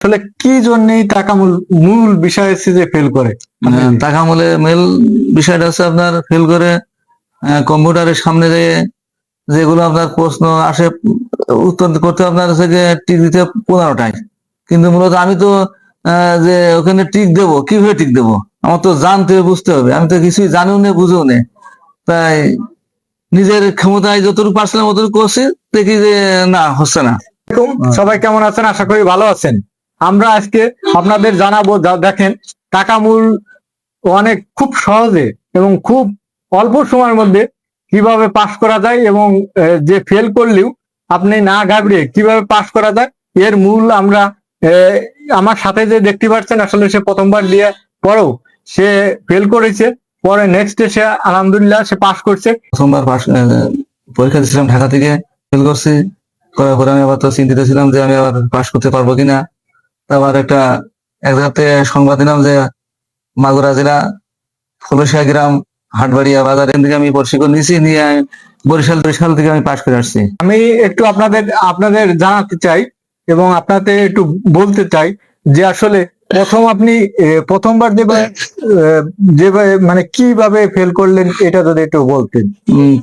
আসলে কি জন্যই টাকা মূল মূল বিষয় হচ্ছে যে ফেল করে? মানে টাকা মূলে মেল বিষয়টা হচ্ছে আপনার ফেল করে কম্পিউটারের সামনে যেয়ে যেগুলো আপনার প্রশ্ন আসে উত্তর করতে আপনার হচ্ছে যে টিক দিতে পনেরোটায় কিন্তু মূলত আমি তো আহ, যে ওখানে টিক দেবো কীভাবে টিক দেবো? আমার তো জানতে বুঝতে হবে। আমি তো কিছুই জানিও নে বুঝেও নে। তাই নিজের ক্ষমতায় যতটুকু পারছিলাম অতটুকু করছি দেখি যে না হচ্ছে না। সবাই কেমন আছেন? আশা করি ভালো আছেন। আমরা আজকে আপনাদের জানাব দেখেন, টাকা মূল অনেক খুব সহজে এবং খুব অল্প সময়ের মধ্যে কীভাবে পাশ করা যায় এবং যে ফেল করলেও আপনি না ঘাবড়িয়ে কীভাবে পাশ করা যায়, এর মূল আমরা আমার সাথে যে দেখতে পাচ্ছেন, আসলে সে প্রথমবার দিয়ে পরেও সে ফেল করেছে, পরে নেক্সট সে আলহামদুলিল্লাহ সে পাশ করছে। প্রথমবার পাশ পরীক্ষা দিয়েছিলাম ঢাকা থেকে ফেল করছি। করার পরে আমি আবার তো চিন্তিত ছিলাম যে আমি আবার পাশ করতে পারব কিনা। তারপর একটা এক জায়গাতে সংবাদ দিলাম যে মাগুরা জেলা ফুলসিয়া গ্রাম হাটবাড়িয়া বাজার এখান থেকে আমি প্রশিক্ষণ নিয়েছি নিয়ে বরিশাল বরিশাল থেকে আমি পাশ করে আসছি। আমি একটু আপনাদের আপনাদের জানাতে চাই এবং আপনাদের একটু বলতে চাই যে আসলে প্রথম আপনি প্রথমবার যেভাবে যেভাবে মানে কীভাবে ফেল করলেন এটা যদি একটু বলতেন।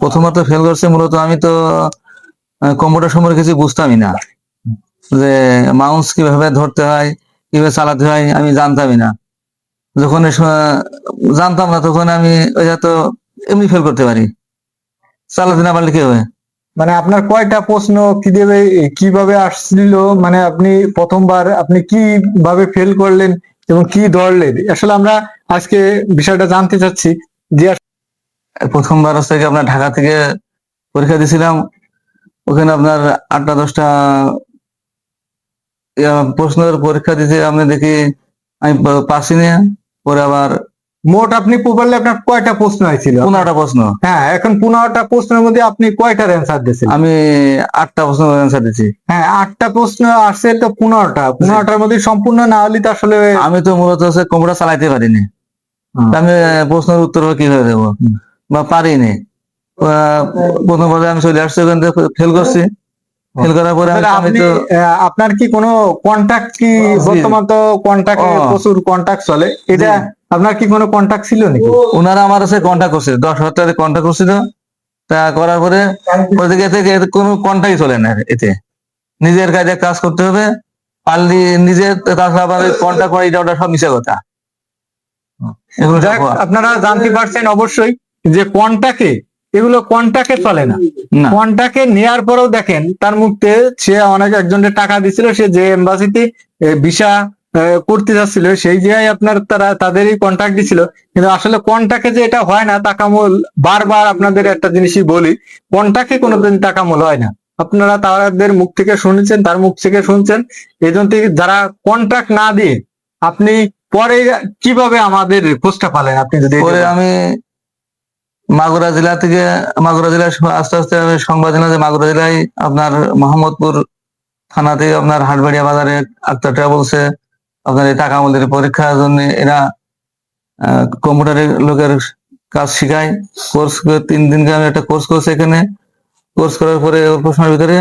প্রথমত ফেল করছে মূলত আমি তো কম্পিউটার সম্পর্কে কিছু বুঝতামই না। যে মাউস কীভাবে ধরতে হয় কীভাবে চালাতে হয় আমি জানতামই না। যখন জানতাম না তখন আমি ওই তো এমনি ফেল করতে পারি। চালাতে না পারলে কি হবে? মানে আপনার কয়টা প্রশ্ন কি দেবে কীভাবে আসছিল? মানে আপনি প্রথমবার আপনি কীভাবে ফেল করলেন এবং কি ধরলেন? আসলে আমরা আজকে বিষয়টা জানতে চাচ্ছি যে প্রথমবার হচ্ছে আপনার ঢাকা থেকে পরীক্ষা দিয়েছিলাম। ওখানে আপনার আটটা দশটা প্রশ্নের পরীক্ষা দিতে আমি দেখি আমি পাসি না পরে আবার মোট আপনি প্রপারলি আপনার কয়টা প্রশ্ন হয়েছিল পনেরোটা প্রশ্ন। হ্যাঁ এখন পনেরোটা প্রশ্নের মধ্যে আপনি কয়টার অ্যান্সার দিয়েছেন আমি আটটা প্রশ্ন অ্যান্সার দিচ্ছি হ্যাঁ আটটা প্রশ্ন আসছে তো পনেরোটা। পনেরোটার মধ্যে সম্পূর্ণ না হলে তো আসলে আমি তো মূলত কম্পিউটার চালাইতে পারিনি। আমি প্রশ্নের উত্তর কীভাবে দেবো? বা পারিনি। প্রথম পর্যায়ে আমি চলে আসছি ওখান থেকে ফেল করছি। ফেল করার পরে আমি- আমি তো আপনার কি কোনো কন্টাক্ট কি। বর্তমান তো কন্টাক্ট ও। প্রচুর কন্টাক্ট চলে। এটা আপনার কি কোনো কন্টাক্ট ছিল নাকি? ওনারা আমার কাছে কন্ট্যাক্ট করছে দশ হাজার টাকা কন্ট্যাক্ট করছিল। তা করার পরে ওদিকে থেকে কোনো কন্ট্যাক্ট চলে না এতে। নিজের কাজে কাজ করতে হবে। পারলি নিজের তাছাড়া কন্ট্যাক্ট করা এটা ওটা সব মিশে কথা। আপনারা জানতে পারছেন অবশ্যই যে কন্টাকে এগুলো কন্টাকে চলে না? কন্টাকে নেয়ার পরেও দেখেন তার মুখতে সে অনেক একজনের টাকা দিছিল সে যে এম্বাসিতে ভিসা করতে যাচ্ছিল সেই জায়গায় আপনার তারা তাদেরই কন্ট্যাক্ট দিছিল। কিন্তু আসলে কন্টাকে যে এটা হয় না টাকামূল বারবার আপনাদের একটা জিনিসই বলি কন্টাকে কোনোদিন টাকামূল হয় না। আপনারা তাদের মুখ থেকে শুনেছেন তার মুখ থেকে শুনছেন এই জন্য থেকে যারা কন্ট্রাক্ট না দিয়ে আপনি পরে কীভাবে আমাদের খোঁজটা পালেন? আপনি যদি। আমি মাগুরা জেলা থেকে, মাগুরা জেলায় আস্তে আস্তে সংবাদ দিলাম যে মাগুরা জেলায় আপনার মোহাম্মদপুর থানা থেকে আপনার হাটবাড়িয়া বাজারে আক্তার ট্রাভেলসে আপনার এই টাকা আমাদের পরীক্ষার জন্য এরা কম্পিউটারের লোকের কাজ শিখায়। কোর্স তিন দিন একটা কোর্স করছি এখানে। কোর্স করার পরে প্রশ্নের ভিতরে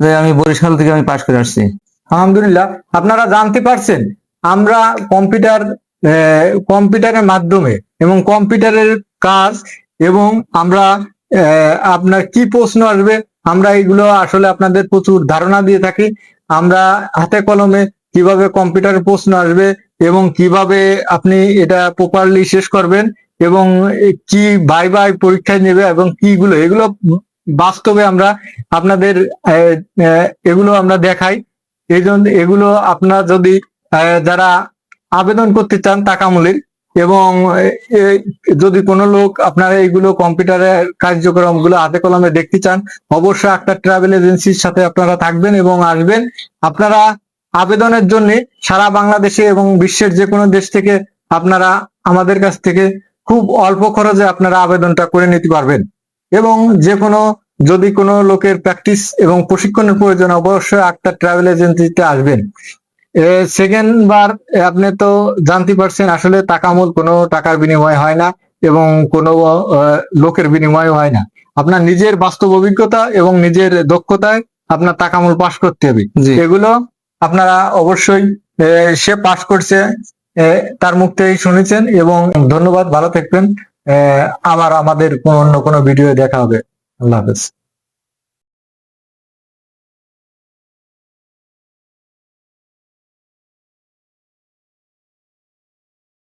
যে আমি বরিশাল থেকে আমি পাশ করে আসছি। আলহামদুলিল্লাহ, আপনারা জানতে পারছেন, আমরা কম্পিউটার কম্পিউটারের মাধ্যমে এবং কম্পিউটারের কাজ এবং আমরা আপনার কি প্রশ্ন আসবে? আমরা এগুলো আসলে আপনাদের প্রচুর ধারণা দিয়ে থাকি। আমরা হাতে কলমে কীভাবে কম্পিউটার প্রশ্ন আসবে এবং কীভাবে আপনি এটা প্রপারলি শেষ করবেন এবং কি বাই বাই পরীক্ষায় নেবে এবং কিগুলো, এগুলো বাস্তবে আমরা আপনাদের এগুলো আমরা দেখাই। এই জন্য এগুলো আপনারা যদি যারা আবেদন করতে চান টাকা মূল্যের এবং যদি কোনো লোক আপনারা এইগুলো কম্পিউটারের কার্যক্রমগুলো হাতে কলমে দেখতে চান, অবশ্যই একটা ট্রাভেল এজেন্সির সাথে আপনারা থাকবেন এবং আসবেন। আপনারা আবেদনের জন্য সারা বাংলাদেশে এবং বিশ্বের যে কোনো দেশ থেকে আপনারা আমাদের কাছ থেকে খুব অল্প খরচে আপনারা আবেদনটা করে নিতে পারবেন। এবং যে কোনো যদি কোনো লোকের প্র্যাকটিস এবং প্রশিক্ষণের প্রয়োজন, অবশ্যই একটা ট্রাভেল এজেন্সিতে আসবেন। সেকেন্ড বার আপনি তো জানতে পারছেন আসলে টাকা মূল কোনো টাকার বিনিময় হয় না এবং কোনো লোকের বিনিময় হয় না। আপনার নিজের বাস্তব অভিজ্ঞতা এবং নিজের দক্ষতায় আপনার টাকা মূল পাশ করতে হবে। এগুলো আপনারা অবশ্যই সে পাশ করছে তার মুখ থেকেই শুনেছেন এবং ধন্যবাদ ভালো থাকবেন। আহ, আবার আমাদের কোনো অন্য কোনো ভিডিও দেখা হবে। আল্লাহ হাফেজ।